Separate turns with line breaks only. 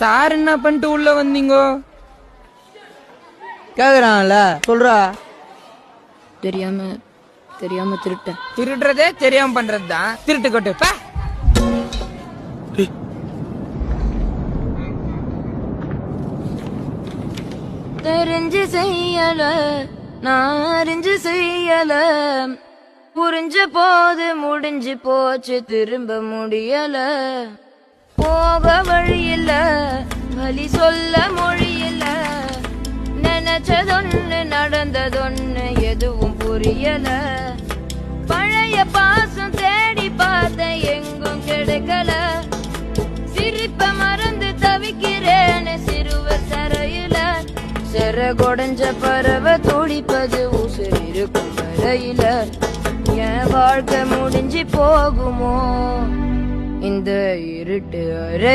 Sir என்ன பண்ணிட்டு உள்ள வந்தீங்கோ?
கேக்குறான்ல சொல்றா.
தெரியாம தெரியாம திருட்டேன்
திருடுறதே தெரியாம பண்றது தான் திருட்டு கொட்டு பா.
தெரிஞ்சு செய்யல நான் அறிஞ்சு செய்யல. புரிஞ்ச போது முடிஞ்சு போச்சு திரும்ப முடியல. போக வழி சொல்ல மொழியில நினைச்சதொன்னு நடந்ததொன்னு எதுவும் புரியல. பழைய பாசம் தேடி பார்த்த எங்கும் கிடைக்கல. சிரிப்ப மறந்து தவிக்கிறேன்னு சிறுவர் தரையில. சிற கொடைஞ்ச பறவை துடிப்பது உசுர் இருக்கும் வரையில. என் வாழ்க்கை முடிஞ்சு போகுமோ? இந்த இருட்டு அறை